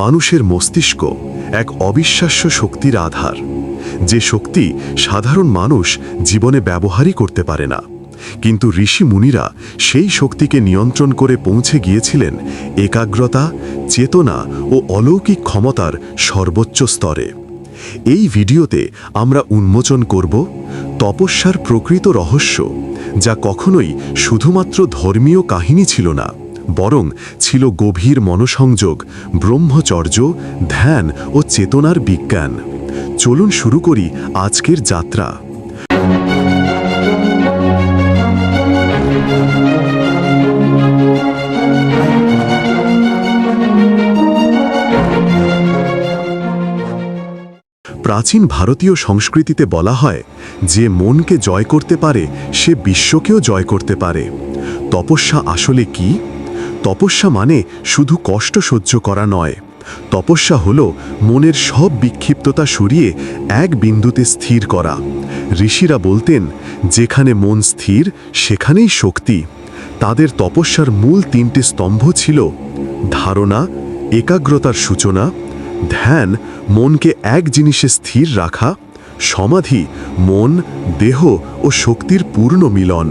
মানুষের মস্তিষ্ক এক অবিশ্বাস্য শক্তির আধার। যে শক্তি সাধারণ মানুষ জীবনে ব্যবহারই করতে পারে না। কিন্তু ঋষি মুনিরা সেই শক্তিকে নিয়ন্ত্রণ করে পৌঁছে গিয়েছিলেন একাগ্রতা, চেতনা ও অলৌকিক ক্ষমতার সর্বোচ্চ স্তরে। এই ভিডিওতে আমরা উন্মোচন করব তপস্যার প্রকৃত রহস্য, যা কখনোই শুধুমাত্র ধর্মীয় কাহিনী ছিল না। বরং ছিল গভীর মনসংযোগ, ব্রহ্মচর্য, ধ্যান ও চেতনার বিজ্ঞান। চলুন শুরু করি আজকের যাত্রা। প্রাচীন ভারতীয় সংস্কৃতিতে বলা হয়, যে মনকে জয় করতে পারে, সে বিশ্বকেও জয় করতে পারে। তপস্যা আসলে কি? তপস্যা মানে শুধু কষ্ট সহ্য করা নয়। তপস্যা হল মনের সব বিক্ষিপ্ততা সরিয়ে এক বিন্দুতে স্থির করা। ঋষিরা বলতেন, যেখানে মন স্থির, সেখানেই শক্তি। তাদের তপস্যার মূল তিনটে স্তম্ভ ছিল ধারণা, একাগ্রতার সূচনা, ধ্যান, মনকে এক জিনিসে স্থির রাখা, সমাধি, মন, দেহ ও শক্তির পূর্ণ মিলন।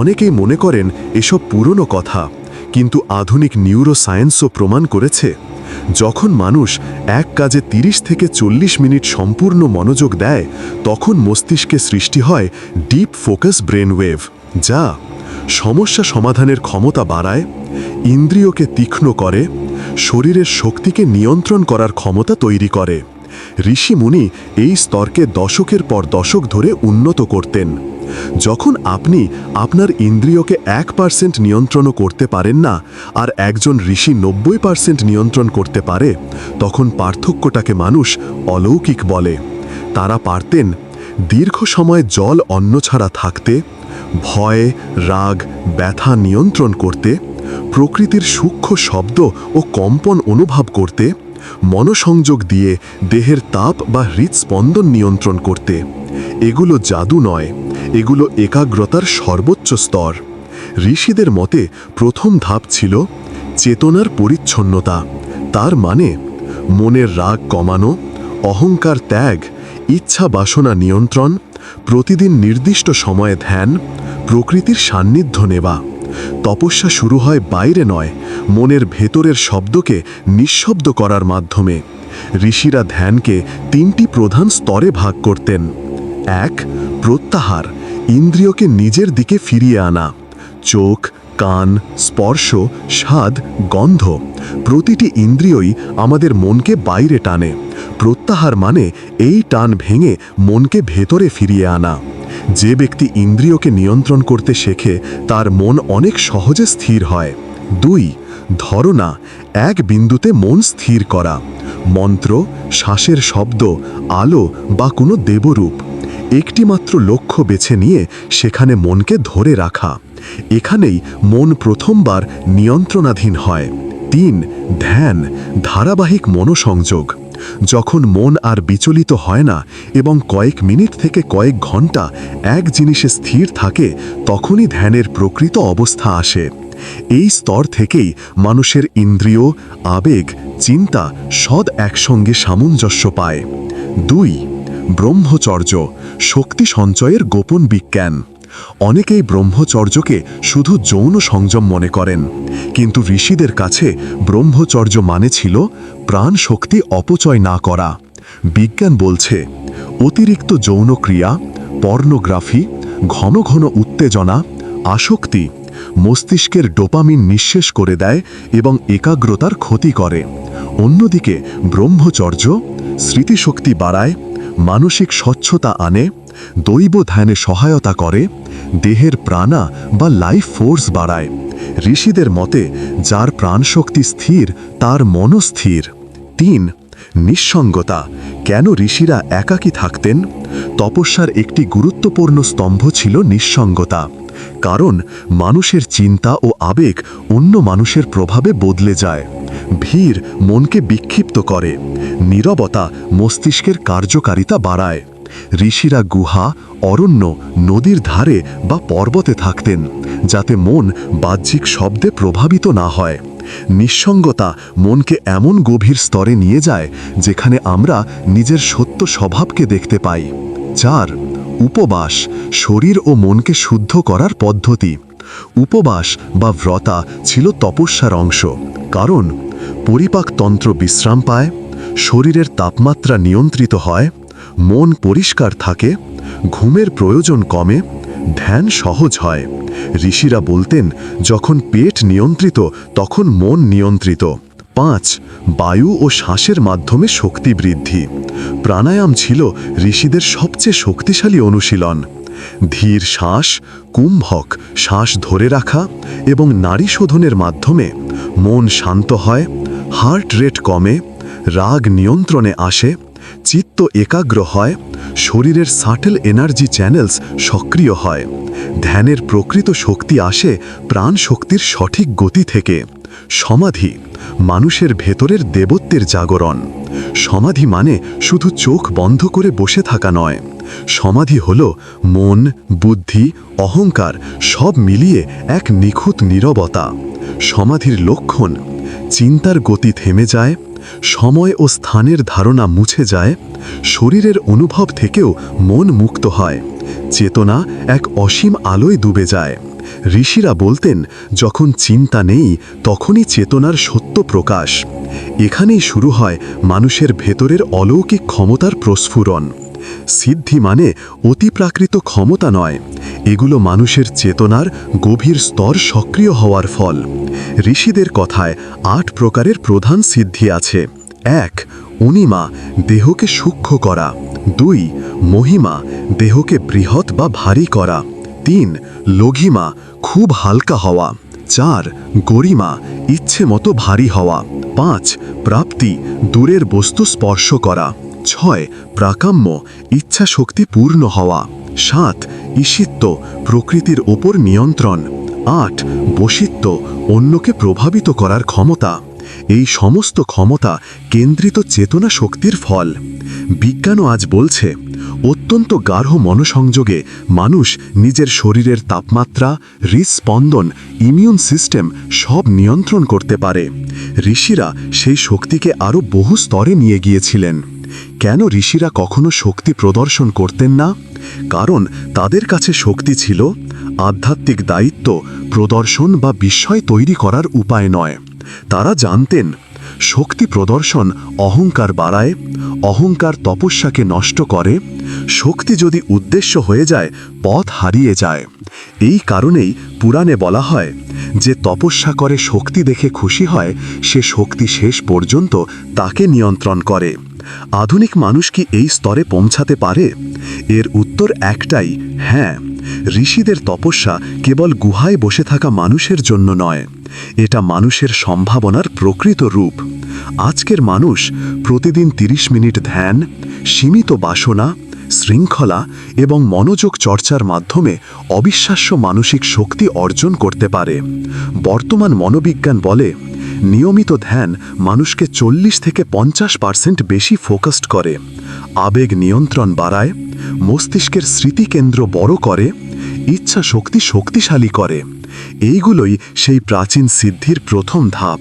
অনেকেই মনে করেন এসব পুরনো কথা। কিন্তু আধুনিক নিউরো সায়েন্সও প্রমাণ করেছে, যখন মানুষ এক কাজে ৩০ থেকে চল্লিশ মিনিট সম্পূর্ণ মনোযোগ দেয়, তখন মস্তিষ্কে সৃষ্টি হয় ডিপ ফোকাস ব্রেন ওয়েভ যা সমস্যা সমাধানের ক্ষমতা বাড়ায়, ইন্দ্রিয়কে তীক্ষ্ণ করে, শরীরের শক্তিকে নিয়ন্ত্রণ করার ক্ষমতা তৈরি করে। ঋষি মুনি এই স্তরকে দশকের পর দশক ধরে উন্নত করতেন। যখন আপনি আপনার ইন্দ্রিয়কে এক পার্সেন্ট নিয়ন্ত্রণও করতে পারেন না, আর একজন ঋষি নব্বই পার্সেন্ট নিয়ন্ত্রণ করতে পারে, তখন পার্থক্যটাকে মানুষ অলৌকিক বলে। তারা পারতেন দীর্ঘ সময় জল অন্ন ছাড়া থাকতে, ভয়, রাগ, ব্যথা নিয়ন্ত্রণ করতে, প্রকৃতির সূক্ষ্ম শব্দ ও কম্পন অনুভব করতে, মনসংযোগ দিয়ে দেহের তাপ বা হৃৎস্পন্দন নিয়ন্ত্রণ করতে। এগুলো জাদু নয় এগুলো একাগ্রতার সর্বোচ্চ স্তর। ঋষিদের মতে প্রথম ধাপ ছিল চেতনার পরিচ্ছন্নতা। তার মানে মনের রাগ কমানো, অহংকার ত্যাগ, ইচ্ছা বাসনা নিয়ন্ত্রণ, প্রতিদিন নির্দিষ্ট সময়ে ধ্যান, প্রকৃতির সান্নিধ্য নেওয়া। তপস্যা শুরু হয় বাইরে নয়, মনের ভেতরের শব্দকে নিঃশব্দ করার মাধ্যমে। ঋষিরা ধ্যানকে তিনটি প্রধান স্তরে ভাগ করতেন। এক, প্রত্যাহার। ইন্দ্রিয়কে নিজের দিকে ফিরিয়ে আনা। চোখ, কান, স্পর্শ, স্বাদ, গন্ধ প্রতিটি ইন্দ্রিয়ই আমাদের মনকে বাইরে টানে। প্রত্যাহার মানে এই টান ভেঙে মনকে ভেতরে ফিরিয়ে আনা। যে ব্যক্তি ইন্দ্রিয়কে নিয়ন্ত্রণ করতে শেখে, তার মন অনেক সহজে স্থির হয়। দুই ধরনা এক বিন্দুতে মন স্থির করা। মন্ত্র, শ্বাসের শব্দ, আলো বা কোনো দেবরূপ। একটিমাত্র লক্ষ্য বেছে নিয়ে সেখানে মনকে ধরে রাখা। এখানেই মন প্রথমবার নিয়ন্ত্রণাধীন হয়। তিন, ধ্যান, ধারাবাহিক মনোসংযোগ। যখন মন আর বিচলিত হয় না এবং কয়েক মিনিট থেকে কয়েক ঘণ্টা এক জিনিসে স্থির থাকে, তখনই ধ্যানের প্রকৃত অবস্থা আসে। এই স্তর থেকেই মানুষের ইন্দ্রিয়, আবেগ, চিন্তা সদ একসঙ্গে সামঞ্জস্য পায়। দুই, ব্রহ্মচর্য। শক্তি সঞ্চয়ের গোপন বিজ্ঞান। অনেকেই ব্রহ্মচর্যকে শুধু যৌন সংযম মনে করেন। কিন্তু ঋষিদের কাছে ব্রহ্মচর্য মানে ছিল প্রাণ শক্তি অপচয় না করা। বিজ্ঞান বলছে, অতিরিক্ত যৌন ক্রিয়া, পর্নোগ্রাফি, ঘন ঘন উত্তেজনা, আসক্তি মস্তিষ্কের ডোপামিন নিঃশেষ করে দেয় এবং একাগ্রতার ক্ষতি করে। অন্যদিকে ব্রহ্মচর্য স্মৃতিশক্তি বাড়ায়, মানসিক স্বচ্ছতা আনে দৈব ধ্যানে সহায়তা করে, দেহের প্রাণা বা লাইফ ফোর্স বাড়ায়। ঋষিদের মতে, যার প্রাণশক্তি স্থির, তার মনও স্থির। তিন, নিঃসঙ্গতা। কেন ঋষিরা একাকী থাকতেন? তপস্যার একটি গুরুত্বপূর্ণ স্তম্ভ ছিল নিঃসঙ্গতা। কারণ মানুষের চিন্তা ও আবেগ অন্য মানুষের প্রভাবে বদলে যায়। ভিড় মনকে বিক্ষিপ্ত করে। নীরবতা মস্তিষ্কের কার্যকারিতা বাড়ায়। ঋষিরা গুহা, অরণ্য, নদীর ধারে বা পর্বতে থাকতেন, যাতে মন বাহ্যিক শব্দে প্রভাবিত না হয়। নিঃসঙ্গতা মনকে এমন গভীর স্তরে নিয়ে যায়, যেখানে আমরা নিজের সত্য স্বভাবকে দেখতে পাই চার উপবাস শরীর ও মনকে শুদ্ধ করার পদ্ধতি। উপবাস বা ব্রতা ছিল তপস্যার অংশ, কারণ পরিপাকতন্ত্র বিশ্রাম পায়, শরীরের তাপমাত্রা নিয়ন্ত্রিত হয় মন পরিষ্কার থাকে, ঘুমের প্রয়োজন কমে, ধ্যান সহজ হয়। ঋষিরা বলতেন, যখন পেট নিয়ন্ত্রিত, তখন মন নিয়ন্ত্রিত। পাঁচ, বায়ু ও শ্বাসের মাধ্যমে শক্তি বৃদ্ধি। প্রাণায়াম ছিল ঋষিদের সবচেয়ে শক্তিশালী অনুশীলন। ধীর শ্বাস, কুম্ভক, শ্বাস ধরে রাখা এবং নারী শোধনের মাধ্যমে মন শান্ত হয়, হার্ট রেট কমে, রাগ নিয়ন্ত্রণে আসে চিত্ত একাগ্র হয়, শরীরের সাটেল এনার্জি চ্যানেলস সক্রিয় হয়। ধ্যানের প্রকৃত শক্তি আসে প্রাণ শক্তির সঠিক গতি থেকে। সমাধি, মানুষের ভেতরের দেবত্বের জাগরণ। সমাধি মানে শুধু চোখ বন্ধ করে বসে থাকা নয়। সমাধি হল মন, বুদ্ধি, অহংকার সব মিলিয়ে এক নিখুঁত নীরবতা। সমাধির লক্ষণ, চিন্তার গতি থেমে যায় সময় ও স্থানের ধারণা মুছে যায়, শরীরের অনুভব থেকেও মন মুক্ত হয়। চেতনা এক অসীম আলোয় ডুবে যায়। ঋষিরা বলতেন, যখন চিন্তা নেই, তখনই চেতনার সত্য প্রকাশ। এখানেই শুরু হয় মানুষের ভেতরের অলৌকিক ক্ষমতার প্রস্ফুরণ। সিদ্ধি মানে অতিপ্রাকৃত ক্ষমতা নয় এগুলো মানুষের চেতনার গভীর স্তর সক্রিয় হওয়ার ফল। ঋষিদের কথায় আট প্রকারের প্রধান সিদ্ধি আছে। এক, অনিমা, দেহকে সূক্ষ্ম করা। দুই, মহিমা, দেহকে বৃহৎ বা ভারী করা। তিন লঘিমা খুব হালকা হওয়া। চার, গরিমা ইচ্ছে মতো ভারী হওয়া। পাঁচ, প্রাপ্তি, দূরের বস্তু স্পর্শ করা। ছয়, প্রাকাম্য ইচ্ছা শক্তি পূর্ণ হওয়া। সাত ঈশিত্ব প্রকৃতির ওপর নিয়ন্ত্রণ। আট বসিত্ব অন্যকে প্রভাবিত করার ক্ষমতা। এই সমস্ত ক্ষমতা কেন্দ্রিত চেতনা শক্তির ফল। বিজ্ঞানও আজ বলছে, অত্যন্ত গাঢ় মনসংযোগে মানুষ নিজের শরীরের তাপমাত্রা হৃদস্পন্দন ইমিউন সিস্টেম সব নিয়ন্ত্রণ করতে পারে। ঋষিরা সেই শক্তিকে আরও বহু স্তরে নিয়ে গিয়েছিলেন। কেন ঋষিরা কখনো শক্তি প্রদর্শন করতেন না? কারণ তাদের কাছে শক্তি ছিল, আধ্যাত্মিক দায়িত্ব, প্রদর্শন বা বিস্ময় তৈরি করার উপায় নয়। তারা জানতেন, শক্তি প্রদর্শন অহংকার বাড়ায়, অহংকার তপস্যাকে নষ্ট করে, শক্তি যদি উদ্দেশ্য হয়ে যায়, পথ হারিয়ে যায়। এই কারণেই পুরাণে বলা হয়, যে তপস্যা করে শক্তি দেখে খুশি হয়, সে শক্তি শেষ পর্যন্ত তাকে নিয়ন্ত্রণ করে। আধুনিক মানুষ কি এই স্তরে পৌঁছাতে পারে? এর উত্তর একটাই হ্যাঁ ঋষিদের তপস্যা কেবল গুহায় বসে থাকা মানুষের জন্য নয়, এটা মানুষের সম্ভাবনার প্রকৃত রূপ। আজকের মানুষ প্রতিদিন ৩০ মিনিট ধ্যান, সীমিত বাসনা, শৃঙ্খলা এবং মনোযোগ চর্চার মাধ্যমে অবিশ্বাস্য মানসিক শক্তি অর্জন করতে পারে। বর্তমান মনোবিজ্ঞান বলে নিয়মিত ধ্যান মানুষকে চল্লিশ থেকে পঞ্চাশ পার্সেন্ট বেশি ফোকাসড করে। আবেগ নিয়ন্ত্রণ বাড়ায়, মস্তিষ্কের স্মৃতিকেন্দ্র বড় করে, ইচ্ছা শক্তি শক্তিশালী করে। এইগুলোই সেই প্রাচীন সিদ্ধির প্রথম ধাপ।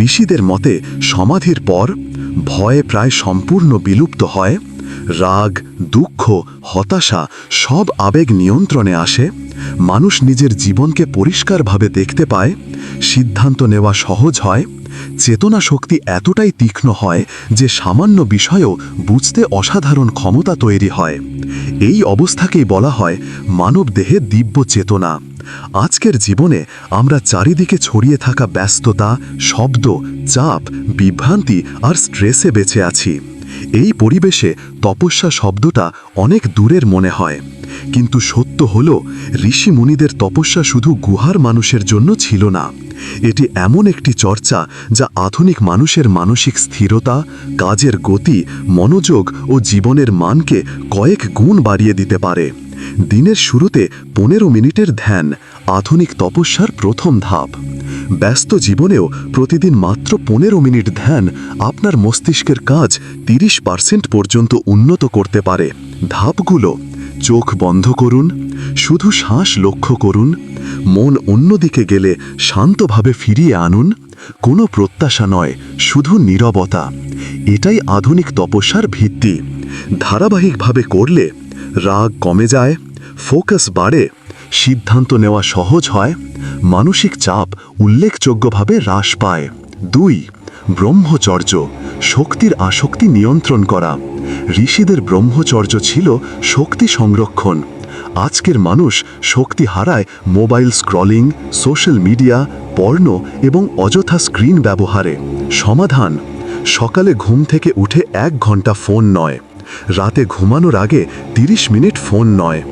ঋষিদের মতে, সমাধির পর ভয়ে প্রায় সম্পূর্ণ বিলুপ্ত হয়। রাগ, দুঃখ, হতাশা সব আবেগ নিয়ন্ত্রণে আসে। মানুষ নিজের জীবনকে পরিষ্কারভাবে দেখতে পায়, সিদ্ধান্ত নেওয়া সহজ হয়, চেতনা শক্তি এতটাই তীক্ষ্ণ হয় যে সামান্য বিষয়েও বুঝতে অসাধারণ ক্ষমতা তৈরি হয়। এই অবস্থাকেই বলা হয় মানব দেহে দিব্য চেতনা। আজকের জীবনে আমরা চারিদিকে ছড়িয়ে থাকা ব্যস্ততা, শব্দ, চাপ, বিভ্রান্তি আর স্ট্রেসে বেঁচে আছি। এই পরিবেশে তপস্যা শব্দটা অনেক দূরের মনে হয়। কিন্তু সত্য হল, ঋষি মুনিদের তপস্যা শুধু গুহার মানুষের জন্য ছিল না। এটি এমন একটি চর্চা যা আধুনিক মানুষের মানসিক স্থিরতা, কাজের গতি, মনোযোগ ও জীবনের মানকে কয়েক গুণ বাড়িয়ে দিতে পারে। দিনের শুরুতে পনেরো মিনিটের ধ্যান আধুনিক তপস্যার প্রথম ধাপ। ব্যস্ত জীবনেও প্রতিদিন মাত্র পনেরো মিনিট ধ্যান আপনার মস্তিষ্কের কাজ তিরিশ পার্সেন্ট পর্যন্ত উন্নত করতে পারে। ধাপগুলো, চোখ বন্ধ করুন, শুধু শ্বাস লক্ষ্য করুন, মন অন্যদিকে গেলে শান্তভাবে ফিরিয়ে আনুন, কোনো প্রত্যাশা নয়, শুধু নীরবতা। এটাই আধুনিক তপস্যার ভিত্তি। ধারাবাহিকভাবে করলে রাগ কমে যায়, ফোকাস বাড়ে সিদ্ধান্ত নেওয়া সহজ হয়, মানসিক চাপ উল্লেখযোগ্যভাবে হ্রাস পায়। দুই, ব্রহ্মচর্য, শক্তির আসক্তি নিয়ন্ত্রণ করা। ঋষিদের ব্রহ্মচর্য ছিল শক্তি সংরক্ষণ। আজকের মানুষ শক্তি হারায় mobile scrolling, social media, porn এবং অযথা স্ক্রিন ব্যবহারে। সমাধান, সকালে ঘুম থেকে উঠে এক ঘণ্টা ফোন নয়। রাতে ঘুমানোর আগে 30 মিনিট ফোন নয়।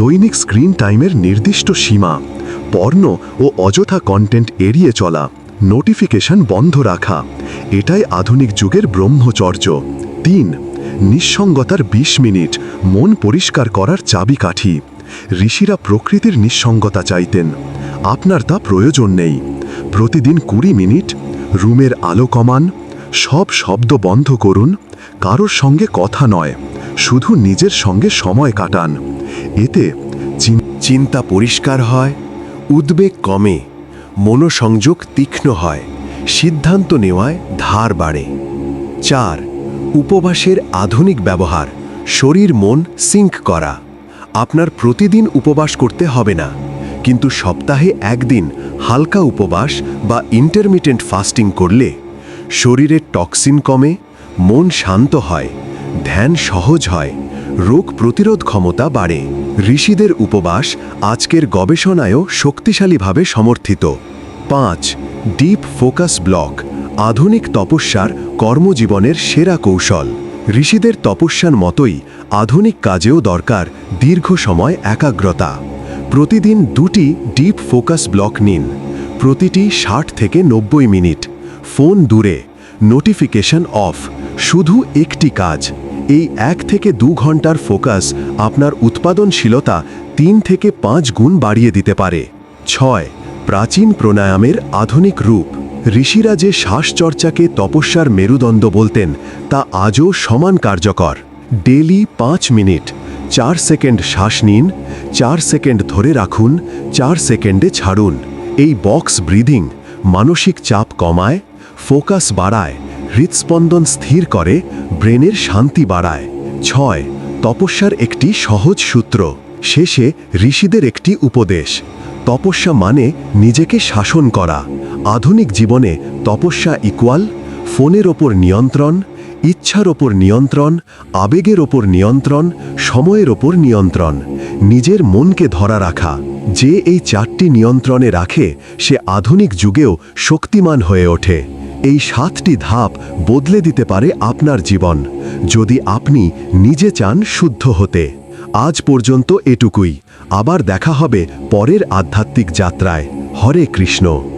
দৈনিক স্ক্রিন টাইমের নির্দিষ্ট সীমা, পর্ণ ও অযথা কন্টেন্ট এড়িয়ে চলা নোটিফিকেশন বন্ধ রাখা, এটাই আধুনিক যুগের ব্রহ্মচর্য। তিন, নিঃসঙ্গতার ২০ মিনিট, মন পরিষ্কার করার চাবিকাঠি। ঋষিরা প্রকৃতির নিঃসঙ্গতা চাইতেন, আপনার তা প্রয়োজন নেই। প্রতিদিন কুড়ি মিনিট, রুমের আলো কমান, সব শব্দ বন্ধ করুন, কারোর সঙ্গে কথা নয়। শুধু নিজের সঙ্গে সময় কাটান। এতে চিন্তা পরিষ্কার হয়, উদ্বেগ কমে, মনোসংযোগ তীক্ষ্ণ হয়, সিদ্ধান্ত নেওয়ায় ধার বাড়ে। চার, উপবাসের আধুনিক ব্যবহার, শরীর মন সিঙ্ক করা। আপনার প্রতিদিন উপবাস করতে হবে না, কিন্তু সপ্তাহে একদিন হালকা উপবাস বা ইন্টারমিটেন্ট ফাস্টিং করলে শরীরের টক্সিন কমে, মন শান্ত হয় ধ্যান সহজ হয়, রোগ প্রতিরোধ ক্ষমতা বাড়ে। ঋষিদের উপবাস আজকের গবেষণায়ও শক্তিশালীভাবে সমর্থিত। পাঁচ, ডিপ ফোকাস ব্লক, আধুনিক তপস্যার কর্মজীবনের সেরা কৌশল। ঋষিদের তপস্যার মতোই আধুনিক কাজেও দরকার দীর্ঘ সময় একাগ্রতা। প্রতিদিন দুটি ডিপ ফোকাস ব্লক নিন। প্রতিটি ষাট থেকে নব্বই মিনিট। ফোন দূরে। Notification off. শুধু একটি কাজ। এই এক থেকে দু ঘণ্টার ফোকাস আপনার উৎপাদনশীলতা তিন থেকে পাঁচ গুণ বাড়িয়ে দিতে পারে। ছয়, প্রাচীন প্রাণায়ামের আধুনিক রূপ। ঋষিরা যে শ্বাসচর্চাকে তপস্যার মেরুদণ্ড বলতেন, তা আজও সমান কার্যকর। ডেলি পাঁচ মিনিট, চার সেকেন্ড শ্বাস নিন, চার সেকেন্ড ধরে রাখুন, চার সেকেন্ডে ছাড়ুন। এই বক্স ব্রিদিং মানসিক চাপ কমায়, ফোকাস বাড়ায়। হৃৎস্পন্দন স্থির করে, ব্রেনের শান্তি বাড়ায়। ছয়, তপস্যার একটি সহজ সূত্র। শেষে ঋষিদের একটি উপদেশ। তপস্যা মানে নিজেকে শাসন করা। আধুনিক জীবনে তপস্যা ইকুয়াল ফোনের ওপর নিয়ন্ত্রণ, ইচ্ছার ওপর নিয়ন্ত্রণ, আবেগের ওপর নিয়ন্ত্রণ, সময়ের ওপর নিয়ন্ত্রণ। নিজের মনকে ধরা রাখা। যে এই চারটি নিয়ন্ত্রণে রাখে, সে আধুনিক যুগেও শক্তিমান হয়ে ওঠে। এই সাতটি ধাপ বদলে দিতে পারে আপনার জীবন। যদি আপনি নিজে চান শুদ্ধ হতে, আজ পর্যন্ত এটুকুই। আবার দেখা হবে পরের আধ্যাত্মিক যাত্রায়। হরে কৃষ্ণ।